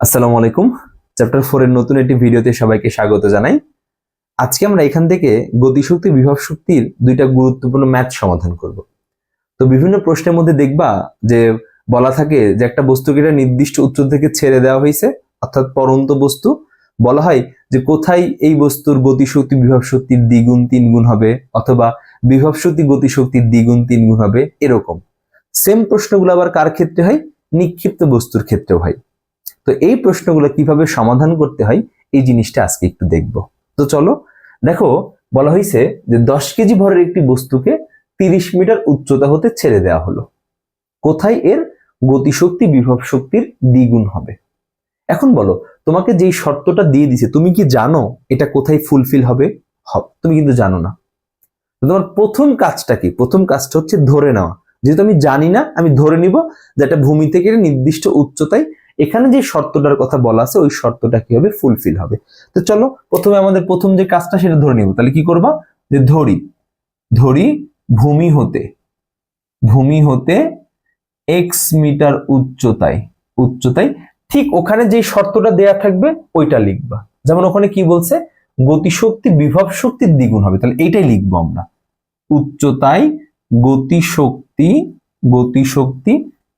আসসালামু আলাইকুম। Chapter four এর নতুন একটি ভিডিওতে সবাইকে স্বাগত জানাই। আজকে আমরা এখান থেকে গতিশক্তি, বিভব শক্তির দুইটা গুরুত্বপূর্ণ ম্যাথ সমাধান করব। তো বিভিন্ন প্রশ্নের মধ্যে দেখবা যে বলা থাকে যে একটা বস্তুকে একটা নির্দিষ্ট উচ্চতা থেকে ছেড়ে দেওয়া হয়েছে, অর্থাৎ পরন্ত বস্তু। বলা হয় যে কোথায় এই বস্তুর গতিশক্তি, বিভব শক্তির দ্বিগুণ তিনগুণ হবে, অথবা বিভব শক্তি গতিশক্তির দ্বিগুণ তিনগুণ হবে, এরকম। সেম প্রশ্নগুলো আবার কার ক্ষেত্রে হয়? নিক্ষিপ্ত বস্তুর ক্ষেত্রেও হয়। তো এই প্রশ্নগুলো কীভাবে সমাধান করতে হয়, এই জিনিসটা আজকে একটু দেখব। তো চলো, দেখো, বলা হয়েছে যে দশ কেজি ভরের একটি বস্তুকে তিরিশ মিটার উচ্চতা হতে ছেড়ে দেওয়া হলো। কোথায় এর গতিশক্তি, বিভব শক্তির দ্বিগুণ হবে? এখন বলো, তোমাকে যেই শর্তটা দিয়ে দিছে, তুমি কি জানো এটা কোথায় ফুলফিল হবে? তুমি কিন্তু জানো না। তোমার প্রথম কাজটা কি? প্রথম কাজটা হচ্ছে ধরে নেওয়া। যেহেতু আমি জানি না, আমি ধরে নিব যে একটা ভূমি থেকে নির্দিষ্ট উচ্চতায় এখানে যে শর্তটার কথা বলা আছে, ওই শর্তটা কি হবে ফুলফিল হবে? তো চলো, প্রথমে আমাদের প্রথম যে কাজটা, সেটা ধরে নিব। তাহলে কি করবা? যে ধরি ধরি ভূমি হতে ভূমি হতে এক্স মিটার উচ্চতায় উচ্চতায় ঠিক ওখানে যে শর্তটা দেয়া থাকবে, ওইটা লিখবা। যেমন ওখানে কি বলছে? গতিশক্তি বিভব শক্তির দ্বিগুণ হবে। তাহলে এইটাই লিখব আমরা। উচ্চতায় গতিশক্তি গতিশক্তি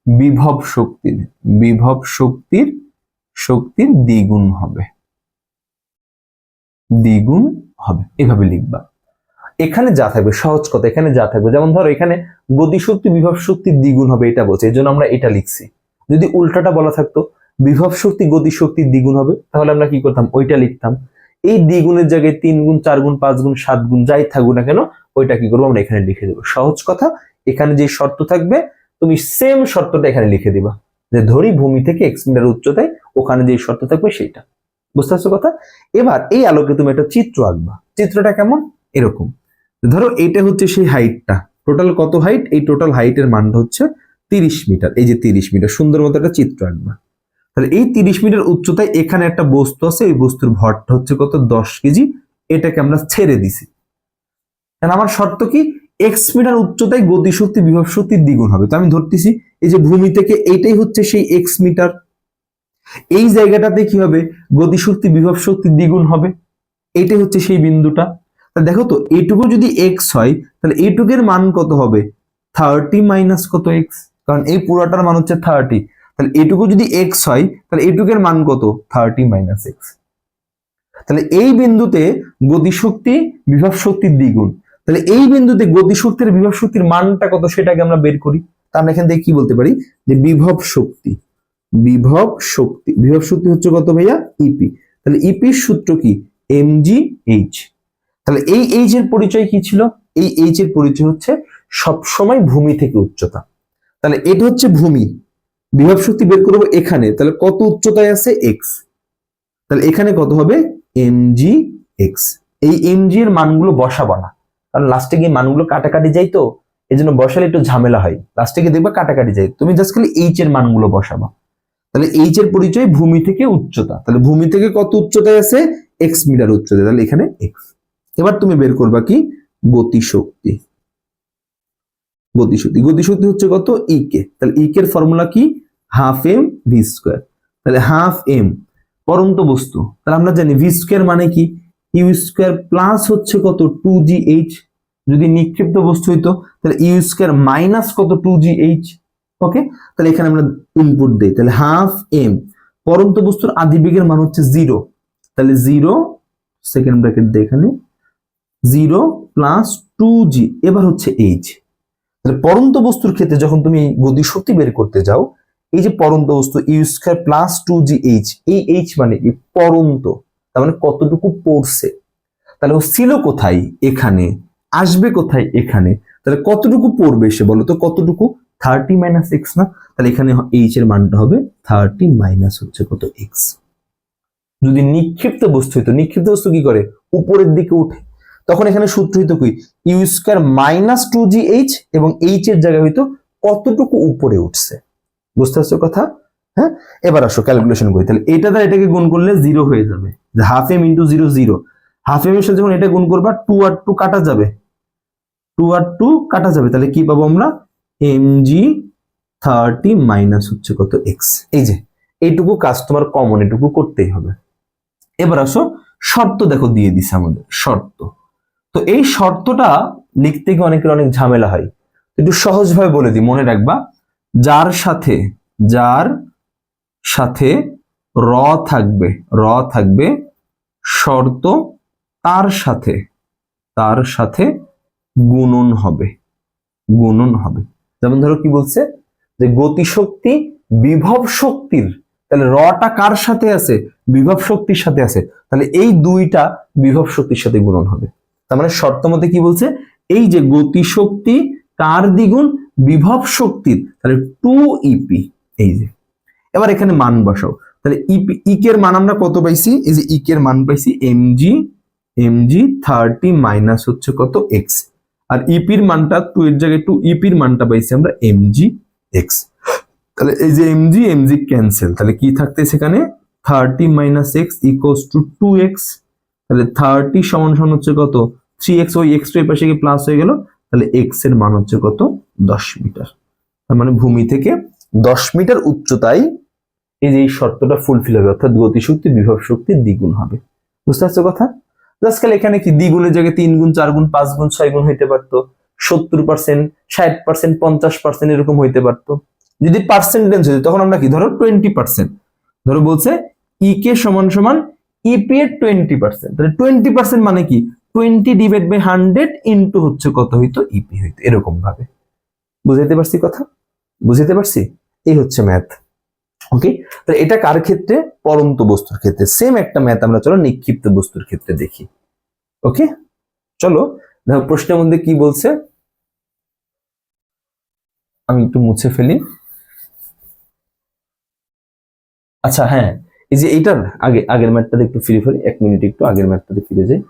বিভব শক্তির বিভব শক্তির শক্তির দ্বিগুণ হবে। দ্বিগুণ হবে। এভাবে লিখবা। এখানে যা থাকবে, সহজ কথা, এখানে যা থাকবে, যেমন ধরো এখানে গতিশক্তি বিভব শক্তির দ্বিগুণ হবে, এটা বলছে এই জন্য আমরা এটা লিখছি। যদি উল্টাটা বলা থাকতো, বিভব শক্তি গতিশক্তির দ্বিগুণ হবে, তাহলে আমরা কি করতাম? ওইটা লিখতাম। এই দ্বিগুণের জায়গায় তিন গুণ, চার গুণ, পাঁচ গুণ, সাত গুণ, যাই থাকুক না কেন, ওইটা কি করব? আমরা এখানে লিখে দেবো। সহজ কথা, এখানে যে শর্ত থাকবে তুমি সেম শর্তটা এখানে লিখে দিবা। যে ধরি ভূমি থেকে এক্স মিটার উচ্চতায় ওখানে যে শর্ত থাকবে সেইটা। বুঝতে পারছ কথা? এবার এই আলোকে তুমি একটা চিত্র আঁকবা। চিত্রটা কেমন? এরকম। ধরো এটা হচ্ছে সেই হাইটটা টোটাল কত হাইট এই টোটাল হাইটের মানটা হচ্ছে তিরিশ মিটার এই যে তিরিশ মিটার সুন্দর মতো একটা চিত্র আঁকবা। তাহলে এই তিরিশ মিটার উচ্চতায় এখানে একটা বস্তু আছে এই বস্তুর ভরটা হচ্ছে কত? দশ কেজি। এটাকে আমরা ছেড়ে দিছি। কারণ আমার শর্ত কি? এক্স মিটার উচ্চতায় গতিশক্তি বিভব শক্তির দ্বিগুণ হবে। তো আমি ধরতেছি, এই যে ভূমি থেকে এইটাই হচ্ছে সেই এক্স মিটার এই জায়গাটাতে কি হবে? গতিশক্তি বিভব শক্তির দ্বিগুণ হবে। এইটাই হচ্ছে সেই বিন্দুটা। তা দেখো তো, এইটুকু যদি এক্স হয়, তাহলে এইটুকের মান কত হবে? থার্টি মাইনাস কত এক্স কারণ এই পুরোটার মান হচ্ছে থার্টি তাহলে এইটুকু যদি এক্স হয়, তাহলে এইটুকের মান কত? থার্টি মাইনাস এক্স তাহলে এই বিন্দুতে গতিশক্তি বিভব শক্তির দ্বিগুণ। তাহলে এই বিন্দুতে গতিশক্তির বিভব শক্তির মানটা কত সেটাকে আমরা বের করি। তা আমরা এখান থেকে কি বলতে পারি? যে বিভব শক্তি বিভব শক্তি বিভব শক্তি হচ্ছে কত ভাইয়া? ইপি তাহলে ইপির সূত্র কি? এম জি এইচ তাহলে এই এইচ এর পরিচয় কি ছিল? এই এইচ এর পরিচয় হচ্ছে সবসময় ভূমি থেকে উচ্চতা। তাহলে এটা হচ্ছে ভূমি। বিভব শক্তি বের করব এখানে। তাহলে কত উচ্চতায় আছে? এক্স তাহলে এখানে কত হবে? এম জি এক্স এই এম জি এর মানগুলো বসাবা না। কারণ লাস্টে গিয়ে মানগুলো কাটাকাটি যায় তো এই জন্য বসালে একটু ঝামেলা হয়। লাস্টে গিয়ে দেখবা কাটাকাটি যায়। তুমি জাস্ট খালি এইচ এর মানগুলো বসাবা। তাহলে এইচ এর পরিচয় ভূমি থেকে উচ্চতা। তাহলে ভূমি থেকে কত উচ্চতায় আছে? এক্স মিটার উচ্চতা তাহলে এখানে এক্স এবার তুমি বের করবা কি? গতিশক্তি। গতিশক্তি। গতিশক্তি হচ্ছে কত? ই কে তাহলে ই এর ফর্মুলা কি? হাফ এম ভি স্কোয়ার তাহলে হাফ এম পরন্ত বস্তু। তাহলে আমরা জানি ভি স্কোয়ার মানে কি? ইউ স্কোয়ার প্লাস হচ্ছে কত? টু জি এইচ যদি নিক্ষিপ্ত বস্তু হইতো, তাহলে ইউ স্কোয়ার মাইনাস কত? টু জি এইচ ওকে তাহলে এখানে আমরা ইনপুট দিই। তাহলে হাফ এম পরন্ত বস্তুর আদিবেগের মান হচ্ছে জিরো তাহলে জিরো সেকেন্ড ব্র্যাকেট দিয়ে এখানে জিরো প্লাস টু জি এবার হচ্ছে এইচ তাহলে পরন্ত বস্তুর ক্ষেত্রে যখন তুমি গতিশক্তি বের করতে যাও, এই যে পরন্ত বস্তু U square plus two G H এই এইচ মানে পরন্ত। তার মানে কতটুকু পড়ছে? তাহলে ও ছিল কোথায়? এখানে। আসবে কোথায়? এখানে। তাহলে কতটুকু পড়বে সে? বলো তো কতটুকু? থার্টি মাইনাস এক্স না? তাহলে এখানে এইচ এর মানটা হবে থার্টি মাইনাস হচ্ছে কত এক্স যদি নিক্ষিপ্ত বস্তু হইতো, নিক্ষিপ্ত বস্তু কি করে? উপরের দিকে উঠে। তখন এখানে সূত্র হইতো কি? U square minus two G H এবং এইচ এর জায়গায় হইতো কতটুকু উপরে উঠছে? বুঝতে পারছ কথা? হ্যাঁ? এবার আসো ক্যালকুলেশন করি। তাহলে এটা দ্বারা এটাকে গুণ করলে জিরো হয়ে যাবে। Half M into zero zero half M এর সাথে যখন এটা গুণ করবা টু আর টু কাটা যাবে। টু আর টু কাটা যাবে। তাহলে কি পাবো আমরা? এম জি থার্টি মাইনাস হচ্ছে কত এক্স এই যে, এইটুকু কাজ তোমার কমন এটুকু করতেই হবে। এবার আসো, শর্ত দেখো দিয়ে দিছে আমাদের, শর্ত। তো এই শর্তটা লিখতে গিয়ে অনেকের অনেক ঝামেলা হয়। একটু সহজভাবে বলে দিই, মনে রাখবা, যার সাথে যার সাথে র থাকবে র থাকবে শর্ত তার সাথে তার সাথে গুণন হবে গুণন হবে। যেমন ধরো কি বলছে? যে গতিশক্তি বিভব শক্তির, তাহলে রটা কার সাথে আছে? বিভব শক্তির সাথে আছে। তাহলে এই দুইটা বিভব শক্তির সাথে গুণন হবে। তার মানে শর্ত মতে কি বলছে? এই যে গতিশক্তি কার দ্বিগুণ? বিভব শক্তির। তাহলে টু ইপি এই যে। এবার এখানে মান বসাও। তাহলে ইকের মান আমরা কত পাইছি? এই যে ইকের মান পাইছি এমজি এমজি থার্টি মাইনাস হচ্ছে কত? এক্স আর ইপির মানটা টু এর জায়গায় টু ইপির মানটা পাইছি আমরা এমজি এক্স তাহলে এই যে এমজি এমজি ক্যান্সেল তাহলে কি থাকতে সেখানে thirty minus X equals two two X তাহলে থার্টি সমান সমান হচ্ছে কত? থ্রি এক্স ওই এক্সের পাশে গিয়ে প্লাস হয়ে গেল। তাহলে এক্সের মান হচ্ছে কত? দশ মিটার। তার মানে ভূমি থেকে দশ মিটার উচ্চতায় এই যে এই শর্তটা ফুলফিল হবে, অর্থাৎ গতিশক্তি, বিভব শক্তি দ্বিগুণ হবে। বুঝতে পারছ কথা? আজকাল এখানে কি দ্বিগুণের জায়গায় তিন গুণ, চার গুণ, পাঁচ গুণ, ছয় গুণ হইতে পারতো। সত্তর পার্সেন্ট ষাট পার্সেন্ট পঞ্চাশ পার্সেন্ট এরকম হইতে পারতো। যদি পার্সেন্টেজ হতো তখন আমরা কি? ধরো টোয়েন্টি পার্সেন্ট ধরো বলছে ই কে সমান সমান ইপি এর টোয়েন্টি পার্সেন্ট তাহলে টোয়েন্টি পার্সেন্ট মানে কি? Twenty divide by hundred into হচ্ছে কত হইতো? ইপি হইতো। এরকম ভাবে। বুঝাইতে পারছি কথা? বুঝাইতে পারছি? এই হচ্ছে ম্যাথ ওকে তাহলে এটা কার ক্ষেত্রে? পরন্ত বস্তুর ক্ষেত্রে। সেম একটা ম্যাথ আমরা চলো নিক্ষিপ্ত বস্তুর ক্ষেত্রে দেখি। ওকে চলো, দেখো প্রশ্নের মধ্যে কি বলছে? আমি একটু মুছে ফেলি। আচ্ছা হ্যাঁ। এই যে এইটার আগে, আগের ম্যাথটাতে একটু ফিরে ফেলি এক মিনিট একটু আগের ম্যাথটাতে ফিরে যাই।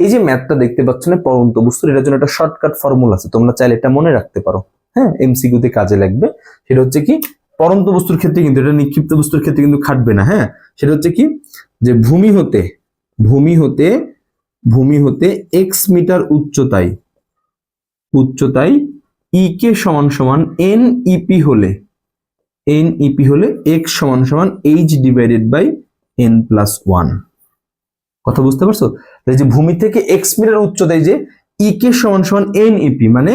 এই যে ম্যাথটা দেখতে পাচ্ছ না, পরন্ত বস্তুর, এটার জন্য একটা শর্টকাট ফর্মুলা আছে। তোমরা চাইলে এটা মনে রাখতে পারো। হ্যাঁ এমসিকিউতে কাজে লাগবে। সেটা হচ্ছে কি? পরন্ত বস্তুর ক্ষেত্রে কিন্তু, এটা নিক্ষিপ্ত বস্তুর ক্ষেত্রে কিন্তু খাটবে না হ্যাঁ? সেটা হচ্ছে কি? যে ভূমি হতে ভূমি হতে ভূমি হতে এক্স মিটার উচ্চতায় উচ্চতায় ই কে সমান সমান এন ইপি হলে এন ইপি হলে এক্স সমান সমান H divided by N plus one কথা বুঝতে পারছ? যে ভূমি থেকে এক্স মিটার উচ্চতায় যে ই কে সমান সমান এন ইপি মানে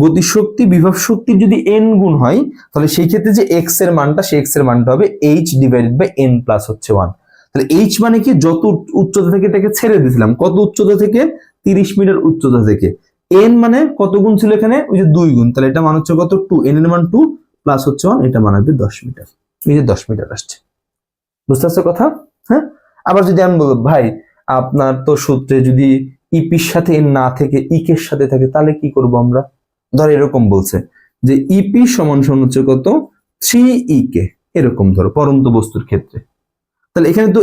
গতিশক্তি, বিভব শক্তির যদি এন গুণ হয়, তাহলে সেই ক্ষেত্রে যে এক্সের মানটা, সেই এক্সের মানটা হবে H divided by N plus হচ্ছে ওয়ান তাহলে এইচ মানে কি? যত উচ্চ- উচ্চতা থেকে এটাকে ছেড়ে দিয়েছিলাম, কত উচ্চতা থেকে? তিরিশ মিটার উচ্চতা থেকে। এন মানে কত গুণ ছিল এখানে? ওই যে দুই গুণ। তাহলে এটা মান হচ্ছে কত? টু এন এর মান টু প্লাস হচ্ছে ওয়ান এটা মান হবে দশ মিটার। এই যে দশ মিটার আসছে। বুঝতে পারছ কথা? হ্যাঁ? আবার যদি আমি বলব, ভাই, আপনার তো সূত্রে যদি ইপির সাথে এন না থেকে ইকের সাথে থাকে, তাহলে কি করব আমরা? ধর এরকম বলছে যে ইপি সমান সমান হচ্ছে কত? থ্রি ই কে এরকম ধরো, পরন্ত বস্তুর ক্ষেত্রে। তাহলে এখানে তো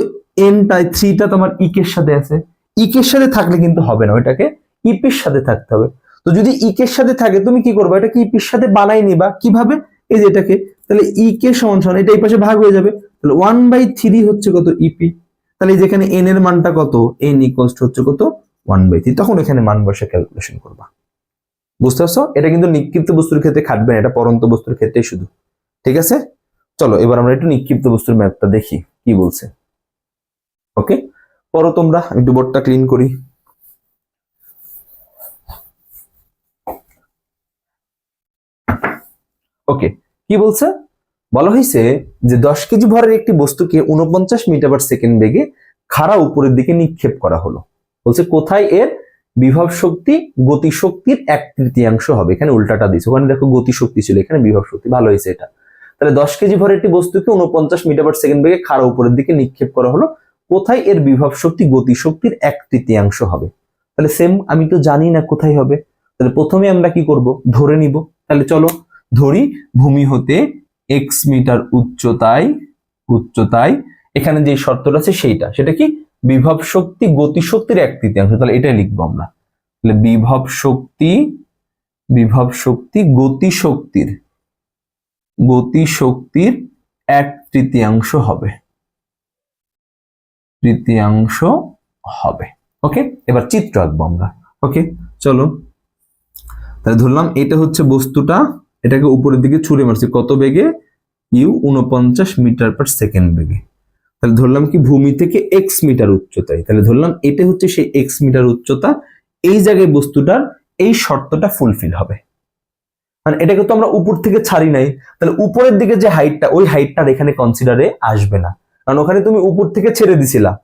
এনটা থ্রিটা তোমার ইকের সাথে আছে। ইকের সাথে থাকলে কিন্তু হবে না, ওইটাকে ইপির সাথে থাকতে হবে। তো যদি ইকের সাথে থাকে, তুমি কি করবে? এটাকে ইপির সাথে বানাই নিবা। কীভাবে? এই যে এটাকে। তাহলে ই কে সমান সমান, এটা এই পাশে ভাগ হয়ে যাবে। তাহলে ওয়ান বাই থ্রি হচ্ছে কত ইপি তাহলে এই যেখানে এন এর মানটা কত? এন ইকোয়াস হচ্ছে কত? ওয়ান বাই থ্রি তখন এখানে মান বসে ক্যালকুলেশন করবা। বুঝতে পারছ? এটা কিন্তু নিক্ষিপ্ত বস্তুর ক্ষেত্রে খাটবে না, এটা পরন্ত বস্তুর ক্ষেত্রে শুধু। ঠিক আছে? চলো, এবার আমরা একটু নিক্ষিপ্ত বস্তুর ম্যাপটা দেখি, কি বলছে। ওকে? পরো তোমরা, একটু বোর্ডটা ক্লিন করি। ওকে, কি বলছে? বলা হয়েছে যে দশ কেজি ভরের একটি বস্তুকে উনপঞ্চাশ মিটার পার সেকেন্ড বেগে খাড়া উপরের দিকে নিক্ষেপ করা হলো। বলছে, কোথায় এর বিভব শক্তি গতি শক্তির এক তৃতীয়াংশ হবে। এখানে উল্টাটা দিচ্ছে ওখানে দেখো গতি শক্তি ছিল, এখানে বিভব শক্তি। ভালো হয়েছে এটা। তাহলে দশ কেজি ভরের একটি বস্তুকে উনপঞ্চাশ মিটার পার সেকেন্ড বেগে খাড়া উপরের দিকে নিক্ষেপ করা হলো। কোথায় এর বিভব শক্তি গতিশক্তির এক তৃতীয়াংশ হবে? তাহলে সেম আমি তো জানি না কোথায় হবে। তাহলে প্রথমে আমরা কি করব? ধরে নিব। তাহলে চলো, ধরি ভূমি হতে এক্স মিটার উচ্চতায় উচ্চতায়, এখানে যে শর্তটা আছে সেইটা। সেটা কি? বিভব শক্তি গতি শক্তির এক তৃতীয়াংশ। তাহলে এটাই লিখব আমরা। তাহলে বিভব শক্তি বিভব শক্তি গতি শক্তির গতি শক্তির এক তৃতীয়াংশ হবে। তৃতীয়াংশ হবে। ওকে এবার চিত্র আঁকবো আমরা। ওকে চলো। তাহলে ধরলাম এটা হচ্ছে বস্তুটা, এটাকে উপরের দিকে ছুঁড়ে মারছি। কত বেগে? ইউ উনপঞ্চাশ মিটার পার সেকেন্ড বেগে। তাহলে ধরলাম কি ভূমি থেকে এক্স মিটার উচ্চতায়। তাহলে ধরলাম এটা হচ্ছে সেই এক্স মিটার উচ্চতা। এই জায়গায় বস্তুটার এই শর্তটা ফুলফিল হবে। মানে এটাকে তো আমরা উপর থেকে ছাড়ি নাই। তাহলে উপরের দিকে যে হাইটটা ওই হাইটটা এখানে কনসিডারে আসবে না। কারণ ওখানে তুমি উপর থেকে ছেড়ে দিছিলা।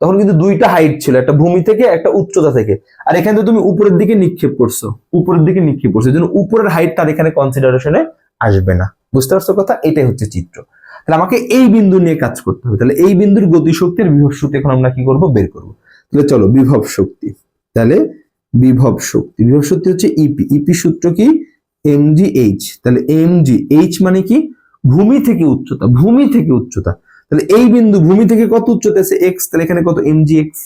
তখন কিন্তু দুইটা হাইট ছিল, একটা ভূমি থেকে, একটা উচ্চতা থেকে। আর এখানে তো তুমি উপরের দিকে নিক্ষেপ করছ। উপরের দিকে নিক্ষেপ করছ। জন্য উপরের হাইটটা এখানে কনসিডারেশনে আসবে না। বুঝতে পারছ কথা? এটাই হচ্ছে চিত্র। তাহলে আমাকে এই বিন্দু নিয়ে কাজ করতে হবে। তাহলে এই বিন্দুর গতিশক্তি আর বিভব শক্তি এখন আমরা কি করব? বের করব। তাহলে চলো, বিভব শক্তি। তাহলে বিভব শক্তি। বিভব শক্তি হচ্ছে ইপি ইপি সূত্র কি? এমজি এইচ তাহলে এমজি এইচ মানে কি? ভূমি থেকে উচ্চতা। ভূমি থেকে উচ্চতা। তাহলে এই বিন্দু ভূমি থেকে কত উচ্চতা আছে? এক্স তাহলে এখানে কত? এমজি এক্স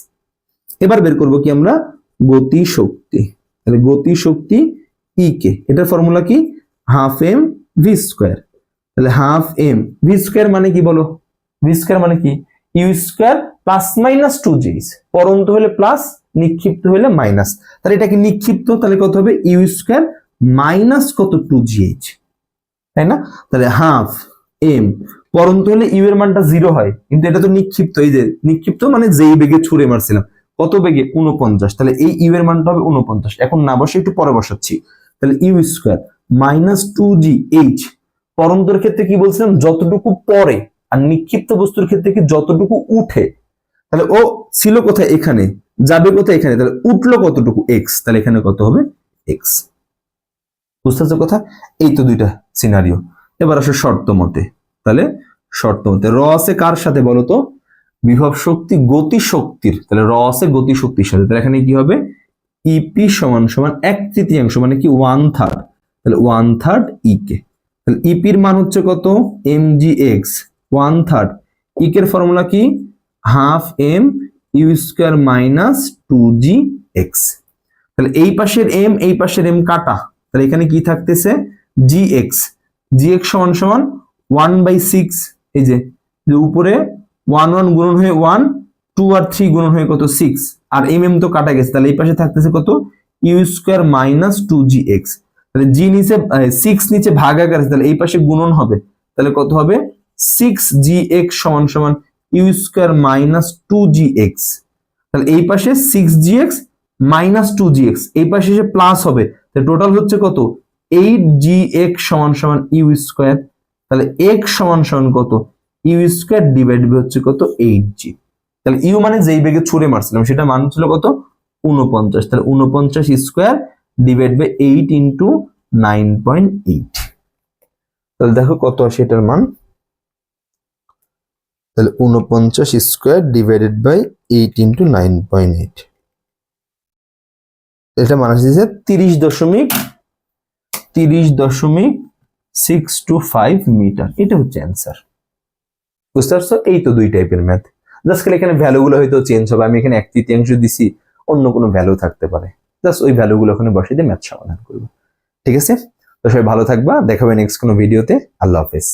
এবার বের করব কি আমরা? গতি শক্তি তাহলে গতি শক্তি ই কে এটার ফর্মুলা কি? হাফ এম ভি স্কোয়ার তাহলে হাফ এম ভি স্কোয়ার মানে কি বলো? ভি স্কোয়ার মানে কি? U square plus minus two জিস পরন্ত হলে প্লাস নিক্ষিপ্ত হলে মাইনাস তাহলে এটা কি নিক্ষিপ্ত, তাহলে কত হবে? ইউ স্কোয়ার মাইনাস কত? টু জিএইচ তাই না? তাহলে হাফ এম পরন্ত হলে ইউ এর মানটা জিরো হয়। কিন্তু এটা তো নিক্ষিপ্ত, এই যে নিক্ষিপ্ত মানে যেই বেগে ছুড়ে মারছিলাম। কত বেগে? উনপঞ্চাশ তাহলে এই ইউ এর মানটা হবে উনপঞ্চাশ এখন না বসে একটু পরে বসাচ্ছি। তাহলে U square minus two G H পরন্তর ক্ষেত্রে কি বলছিলাম? যতটুকু পরে আর নিক্ষিপ্ত বস্তুর ক্ষেত্রে কি যতটুকু উঠে? তাহলে ও ছিল কোথায়? এখানে। যাবে কোথায়? এখানে। তাহলে উঠল কতটুকু? এক্স তাহলে এখানে কত হবে? এক্স বুঝতে পারছ কথা? এই তো দুইটা সিনারিও এবার আসো শর্ত মতে। তাহলে শর্ত মতে র আছে কার সাথে বলো তো? বিভব শক্তি গতি শক্তির। তাহলে র আছে গতি শক্তির সাথে। তাহলে এখানে কি হবে? ইপি সমান সমান এক তৃতীয়াংশ মানে কি? ওয়ান থার্ড তাহলে ওয়ান থার্ড ই কে ইপির মান হচ্ছে কত? M G X one third Iker formula কি? Half M U square minus two G X তাহলে এই পাশের এম এই পাশের এম কাটা। তাহলে এখানে কি থাকতেছে? জি এক্স জি এক্স সমান সমান ওয়ান বাই সিক্স এই যে যে উপরে ওয়ান ওয়ান গুণন হয়ে ওয়ান টু আর থ্রি গুণন হয়ে কত? সিক্স আর এম এম তো কাটা গেছে। তাহলে এই পাশে থাকতেছে কত? U square minus two G X তাহলে জি নিচে সিক্স নিচে ভাগাকার আছে, তাহলে এই পাশে গুণন হবে। তাহলে কত হবে? সিক্স জি এক্স সমান সমান U square minus two G X তাহলে এই পাশে six G X minus two G X এই পাশে এসে প্লাস হবে। তাহলে টোটাল হচ্ছে কত? এইট জি এক্স সমান সমান ইউ স্কোয়ার তাহলে এক্স সমান সমান কত? ইউ স্কোয়ার ডিভাইড বাই হচ্ছে কত? এইট জি তাহলে ইউ মানে যেই বেগে ছুড়ে মারছিলাম, সেটা মান ছিল কত? উনপঞ্চাশ তাহলে উনপঞ্চাশ square divide by eight into nine point eight তাহলে দেখো কত আসে এটার মান? তাহলে উনপঞ্চাশ square divided by eight into nine point eight এটা মান আসছে তিরিশ দশমিক তিরিশ দশমিক সিক্স টু ফাইভ মিটার এটা হচ্ছে অ্যান্সার বুঝতে পারছ? এই তো দুই টাইপের ম্যাথ জাস্ট এখানে ভ্যালুগুলো হয়তো চেঞ্জ হবে। আমি এখানে এক তৃতীয়াংশ দিছি, অন্য কোনো ভ্যালু থাকতে পারে। জাস্ট ওই ভ্যালুগুলো ওখানে বসিয়ে দিয়ে ম্যাথ সমাধান করব। ঠিক আছে? তো সবাই ভালো থাকবা দেখাবে নেক্সট কোনো ভিডিওতে আল্লাহ হাফেজ।